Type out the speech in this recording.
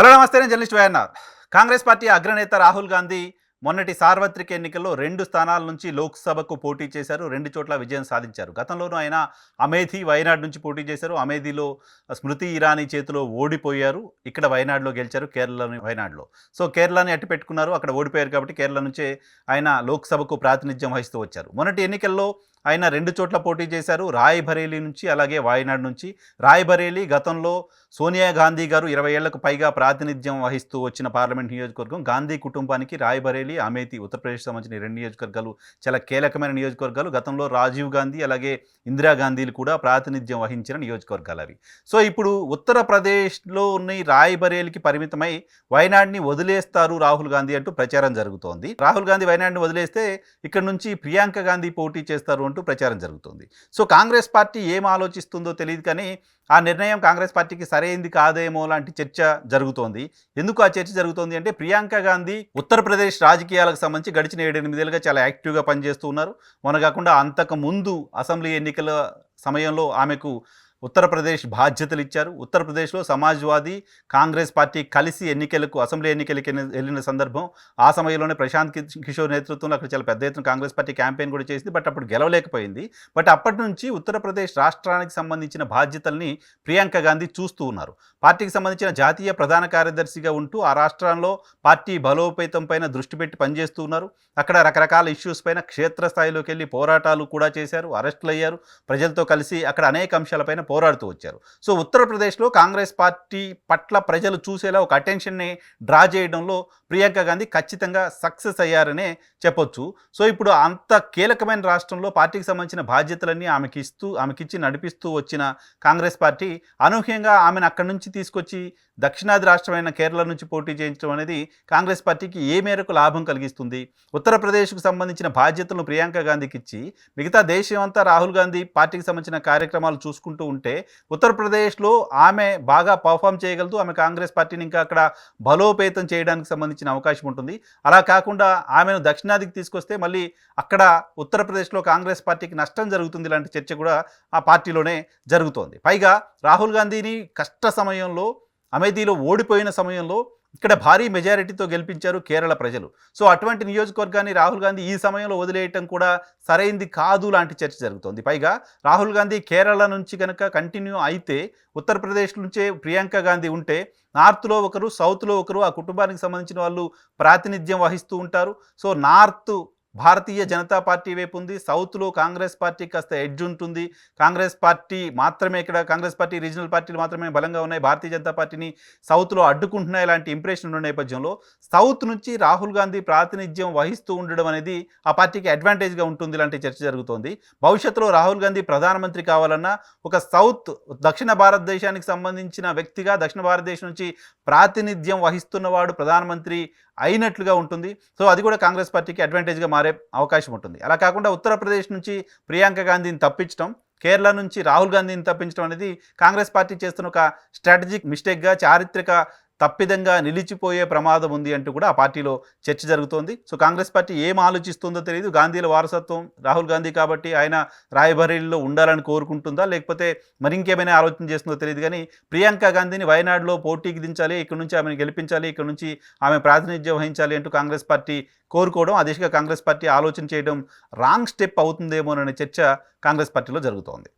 Hello నమస్తే నేను journalist YNR. Congress party అగ్రనేత రాహుల్ గాంధీ మొన్నటి సార్వత్రిక ఎన్నికల్లో రెండు స్థానాల నుంచి లోక్సభకు పోటీ చేశారు రెండు చోట్ల విజయం సాధించారు. గతంలోనూ ఆయన అమేధి వయనాడ్ నుంచి పోటీ చేశారు. అమేధిలో స్మృతి ఇరానీ చేతిలో ఓడిపోయారు. ఇక్కడ వయనాడులో గెలిచారు కేరళలోని వయనాడులో. సో కేరళని అట్టి పెట్టుకున్నారు అక్కడ ఓడిపోయారు కాబట్టి కేరళ నుంచే ఆయన లోక్సభకు ప్రాతినిధ్యం వహిస్తూ వచ్చారు. మొన్నటి ఎన్నికల్లో ఆయన రెండు చోట్ల పోటీ చేశారు. రాయ్బరేలీ నుంచి అలాగే వాయనాడ్ నుంచి. రాయ్బరేలీ గతంలో సోనియా గాంధీ గారు ఇరవై ఏళ్ళకు పైగా ప్రాతినిధ్యం వహిస్తూ వచ్చిన పార్లమెంట్ నియోజకవర్గం. గాంధీ కుటుంబానికి రాయ్బరేలీ అమేతి ఉత్తరప్రదేశ్ సంబంధించిన రెండు నియోజకవర్గాలు చాలా కీలకమైన నియోజకవర్గాలు. గతంలో రాజీవ్ గాంధీ అలాగే ఇందిరాగాంధీలు కూడా ప్రాతినిధ్యం వహించిన నియోజకవర్గాలు అవి. సో ఇప్పుడు ఉత్తరప్రదేశ్లో ఉన్న రాయ్బరేలీకి పరిమితమై వయనాడ్ని వదిలేస్తారు రాహుల్ గాంధీ అంటూ ప్రచారం జరుగుతోంది. రాహుల్ గాంధీ వయనాడ్ని వదిలేస్తే ఇక్కడ నుంచి ప్రియాంక గాంధీ పోటీ చేస్తారు అంటూ ప్రచారం జరుగుతుంది. సో కాంగ్రెస్ పార్టీ ఏం ఆలోచిస్తుందో తెలియదు కానీ ఆ నిర్ణయం కాంగ్రెస్ పార్టీకి సరైంది కాదేమో లాంటి చర్చ జరుగుతోంది. ఎందుకు ఆ చర్చ జరుగుతోంది అంటే ప్రియాంక గాంధీ ఉత్తరప్రదేశ్ రాజకీయాలకు సంబంధించి గడిచిన ఏడెనిమిదేళ్ళుగా చాలా యాక్టివ్గా పనిచేస్తూ ఉన్నారు. మొన్న కాకుండా అంతకు ముందు అసెంబ్లీ ఎన్నికల సమయంలో ఆమెకు ఉత్తరప్రదేశ్ బాధ్యతలు ఇచ్చారు ఉత్తరప్రదేశ్లో సమాజ్వాదీ కాంగ్రెస్ పార్టీ కలిసి ఎన్నికలకు అసెంబ్లీ ఎన్నికలకి వెళ్ళిన సందర్భం ఆ సమయంలోనే ప్రశాంత్ కి- కిషోర్ నేతృత్వంలో అక్కడ చాలా పెద్ద ఎత్తున కాంగ్రెస్ పార్టీ క్యాంపెయిన్ కూడా చేసింది. బట్ అప్పుడు గెలవలేకపోయింది. బట్ అప్పటి నుంచి ఉత్తరప్రదేశ్ రాష్ట్రానికి సంబంధించిన బాధ్యతల్ని ప్రియాంక గాంధీ చూస్తూ ఉన్నారు. పార్టీకి సంబంధించిన జాతీయ ప్రధాన కార్యదర్శిగా ఉంటూ ఆ రాష్ట్రంలో పార్టీ బలోపేతం పైన దృష్టి పెట్టి పనిచేస్తూ ఉన్నారు. అక్కడ రకరకాల ఇష్యూస్ పైన క్షేత్రస్థాయిలోకి వెళ్ళి పోరాటాలు కూడా చేశారు. అరెస్టులు అయ్యారు ప్రజలతో కలిసి అక్కడ అనేక అంశాలపైన పోరాడుతూ వచ్చారు. సో ఉత్తరప్రదేశ్లో కాంగ్రెస్ పార్టీ పట్ల ప్రజలు చూసేలా ఒక అటెన్షన్ని డ్రా చేయడంలో ప్రియాంక గాంధీ ఖచ్చితంగా సక్సెస్ అయ్యారనే చెప్పొచ్చు. సో ఇప్పుడు అంత కీలకమైన రాష్ట్రంలో పార్టీకి సంబంధించిన బాధ్యతలన్నీ ఆమెకి ఇస్తూ ఆమెకిచ్చి నడిపిస్తూ వచ్చిన కాంగ్రెస్ పార్టీ అనూహ్యంగా ఆమెను అక్కడి నుంచి తీసుకొచ్చి దక్షిణాది రాష్ట్రమైన కేరళ నుంచి పోటీ చేయించడం అనేది కాంగ్రెస్ పార్టీకి ఏ మేరకు లాభం కలిగిస్తుంది? ఉత్తరప్రదేశ్కు సంబంధించిన బాధ్యతలను ప్రియాంక గాంధీకి ఇచ్చి మిగతా దేశం అంతా రాహుల్ గాంధీ పార్టీకి సంబంధించిన కార్యక్రమాలు చూసుకుంటూ ఉంటే ఉత్తరప్రదేశ్లో ఆమె బాగా పర్ఫామ్ చేయగలదు ఆమె కాంగ్రెస్ పార్టీని ఇంకా అక్కడ బలోపేతం చేయడానికి సంబంధించిన అవకాశం ఉంటుంది. అలా కాకుండా ఆమెను దక్షిణాదికి తీసుకొస్తే మళ్ళీ అక్కడ ఉత్తరప్రదేశ్లో కాంగ్రెస్ పార్టీకి నష్టం జరుగుతుంది ఇలాంటి చర్చ కూడా ఆ పార్టీలోనే జరుగుతోంది. పైగా రాహుల్ గాంధీని కష్ట సమయంలో అమేథీలో ఓడిపోయిన సమయంలో ఇక్కడ భారీ మెజారిటీతో గెలిపించారు కేరళ ప్రజలు. సో అటువంటి నియోజకవర్గాన్ని రాహుల్ గాంధీ ఈ సమయంలో వదిలేయటం కూడా సరైంది కాదు లాంటి చర్చ జరుగుతోంది. పైగా రాహుల్ గాంధీ కేరళ నుంచి కనుక కంటిన్యూ అయితే ఉత్తరప్రదేశ్ నుంచే ప్రియాంక గాంధీ ఉంటే నార్త్లో ఒకరు సౌత్లో ఒకరు ఆ కుటుంబానికి సంబంధించిన వాళ్ళు ప్రాతినిధ్యం వహిస్తూ ఉంటారు. So north Bharatiya Janata party వైపు ఉంది సౌత్లో కాంగ్రెస్ పార్టీ కాస్త ఎడ్జ్ ఉంటుంది. కాంగ్రెస్ పార్టీ మాత్రమే ఇక్కడ కాంగ్రెస్ పార్టీ రీజనల్ పార్టీలు మాత్రమే బలంగా ఉన్నాయి. భారతీయ జనతా పార్టీని సౌత్లో అడ్డుకుంటున్నాయి ఇలాంటి ఇంప్రెషన్ ఉన్న నేపథ్యంలో. సౌత్ నుంచి రాహుల్ గాంధీ ప్రాతినిధ్యం వహిస్తూ ఉండడం అనేది ఆ పార్టీకి అడ్వాంటేజ్గా ఉంటుంది ఇలాంటి చర్చ జరుగుతోంది. భవిష్యత్తులో రాహుల్ గాంధీ ప్రధానమంత్రి కావాలన్నా ఒక సౌత్ దక్షిణ భారతదేశానికి సంబంధించిన వ్యక్తిగా దక్షిణ భారతదేశం నుంచి ప్రాతినిధ్యం వహిస్తున్నవాడు ప్రధానమంత్రి అయినట్లుగా ఉంటుంది. సో అది కూడా కాంగ్రెస్ పార్టీకి అడ్వాంటేజ్గా మారే అవకాశం ఉంటుంది. అలా కాకుండా ఉత్తరప్రదేశ్ నుంచి ప్రియాంక గాంధీని తప్పించడం కేరళ నుంచి రాహుల్ గాంధీని తప్పించడం అనేది కాంగ్రెస్ పార్టీ చేస్తున్న ఒక స్ట్రాటజిక్ మిస్టేక్గా చారిత్రక తప్పిదంగా నిలిచిపోయే ప్రమాదం ఉంది అంటూ కూడా ఆ పార్టీలో చర్చ జరుగుతోంది. సో కాంగ్రెస్ పార్టీ ఏం ఆలోచిస్తుందో తెలియదు గాంధీల వారసత్వం రాహుల్ గాంధీ కాబట్టి ఆయన రాయబరేలీలో ఉండాలని కోరుకుంటుందా? లేకపోతే మరి ఇంకేమైనా ఆలోచన చేస్తుందో తెలియదు కానీ ప్రియాంక గాంధీని వయనాడులో పోటీకి దించాలి ఇక్కడ నుంచి ఆమెను గెలిపించాలి ఇక్కడ నుంచి ఆమె ప్రాతినిధ్యం వహించాలి అంటూ కాంగ్రెస్ పార్టీ కోరుకోవడం ఆ దిశగా కాంగ్రెస్ పార్టీ ఆలోచన చేయడం రాంగ్ స్టెప్ అవుతుందేమోననే చర్చ కాంగ్రెస్ పార్టీలో జరుగుతోంది.